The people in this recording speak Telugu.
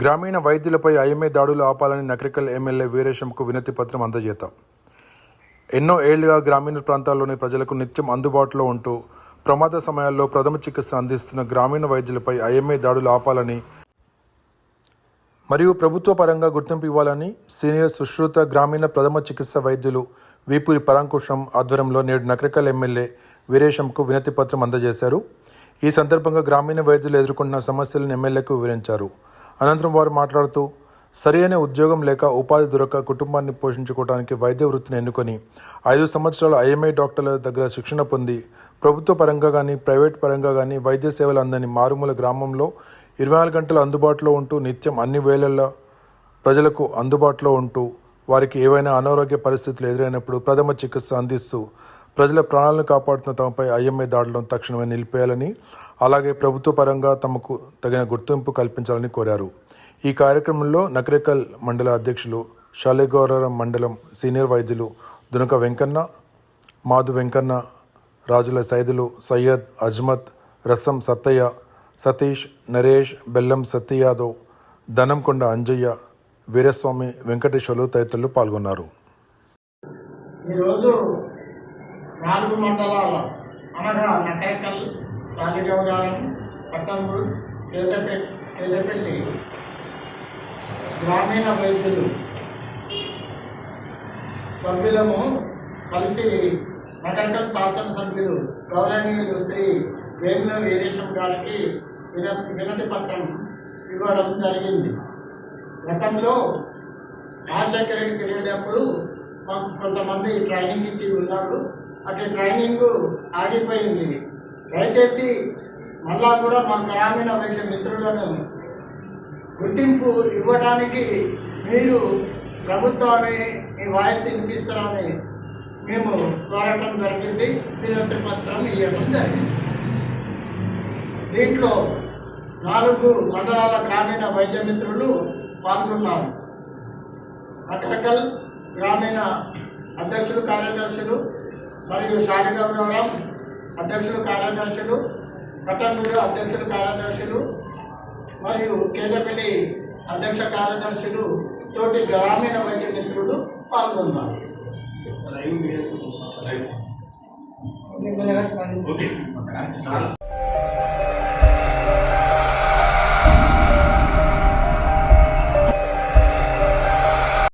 గ్రామీణ వైద్యులపై ఐఎంఏ దాడులు ఆపాలని నకరికల్ ఎమ్మెల్యే వీరేశంకు వినతి పత్రం అందజేత. ఎన్నో ఏళ్ళుగా గ్రామీణ ప్రాంతాల్లోని ప్రజలకు నిత్యం అందుబాటులో ఉంటూ ప్రమాద సమయాల్లో ప్రథమ చికిత్స అందిస్తున్న గ్రామీణ వైద్యులపై ఐఎంఏ దాడులు ఆపాలని మరియు ప్రభుత్వ పరంగా గుర్తింపు ఇవ్వాలని సీనియర్ సుశ్రుత గ్రామీణ ప్రథమ చికిత్స వైద్యులు వీపూరి పరాంకుశం ఆధ్వర్యంలో నేడు నకరికల్ ఎమ్మెల్యే వీరేశంకు వినతి పత్రం అందజేశారు. ఈ సందర్భంగా గ్రామీణ వైద్యులు ఎదుర్కొంటున్న సమస్యలను ఎమ్మెల్యేకు వివరించారు. అనంతరం వారు మాట్లాడుతూ సరియైన ఉద్యోగం లేక ఉపాధి దొరక కుటుంబాన్ని పోషించుకోవడానికి వైద్య వృత్తిని ఎన్నుకొని ఐదు సంవత్సరాలు ఐఎంఐ డాక్టర్ల దగ్గర శిక్షణ పొంది ప్రభుత్వ పరంగా కానీ ప్రైవేట్ పరంగా కానీ వైద్య సేవలు అందని మారుమూల గ్రామంలో ఇరవై నాలుగు గంటలు అందుబాటులో ఉంటూ నిత్యం అన్ని వేళల్లో ప్రజలకు అందుబాటులో ఉంటూ వారికి ఏవైనా అనారోగ్య పరిస్థితులు ఎదురైనప్పుడు ప్రథమ చికిత్స అందిస్తూ ప్రజల ప్రాణాలను కాపాడుతున్న తమపై ఐఎంఐ దాడులను తక్షణమే నిలిపేయాలని అలాగే ప్రభుత్వ పరంగా తమకు తగిన గుర్తింపు కల్పించాలని కోరారు. ఈ కార్యక్రమంలో నకరేకల్ మండల అధ్యక్షులు శాలిగౌరవం మండలం సీనియర్ వైద్యులు దునక వెంకన్న మాధు వెంకన్న రాజుల సైదులు సయ్యద్ అజ్మత్ రసం సత్తయ్య సతీష్ నరేష్ బెల్లం సత్య యాదవ్ అంజయ్య వీరస్వామి వెంకటేశ్వర్లు తదితరులు పాల్గొన్నారు. ఈరోజు నాలుగు మండలాల అనగా నటైకల్ కాళిగౌరారం పట్టంబూర్ పేదపె పేదపల్లి గ్రామీణ వైద్యులు సభ్యులము కలిసి నకరికల్ శాసనసభ్యులు గౌరవనీయులు శ్రీ వేముల వీరేశం గారికి విన వినతి పత్రం ఇవ్వడం జరిగింది. గతంలో రాజశేఖర రెడ్డి పెరిగేటప్పుడు మాకు కొంతమంది ట్రైనింగ్ ఇచ్చి ఉన్నారు. అక్కడ ట్రైనింగ్ ఆగిపోయింది. దయచేసి మళ్ళా కూడా మా గ్రామీణ వైద్య మిత్రులను గుర్తింపు ఇవ్వడానికి మీరు ప్రభుత్వాన్ని మీ వాయిస్ వినిపిస్తారని మేము కోరటం జరిగింది. వినతి పత్రం ఇవ్వడం జరిగింది. దీంట్లో నాలుగు మండలాల గ్రామీణ వైద్య మిత్రులు పాల్గొన్నారు. రకరకాల గ్రామీణ అధ్యక్షులు కార్యదర్శులు మరియు శాలిగౌరవం అధ్యక్షులు కార్యదర్శులు కట్టంగూరు అధ్యక్షులు కార్యదర్శులు మరియు కేదపల్లి అధ్యక్ష కార్యదర్శులు తోటి గ్రామీణ వైద్య మిత్రులు పాల్గొన్నారు. ఓకే.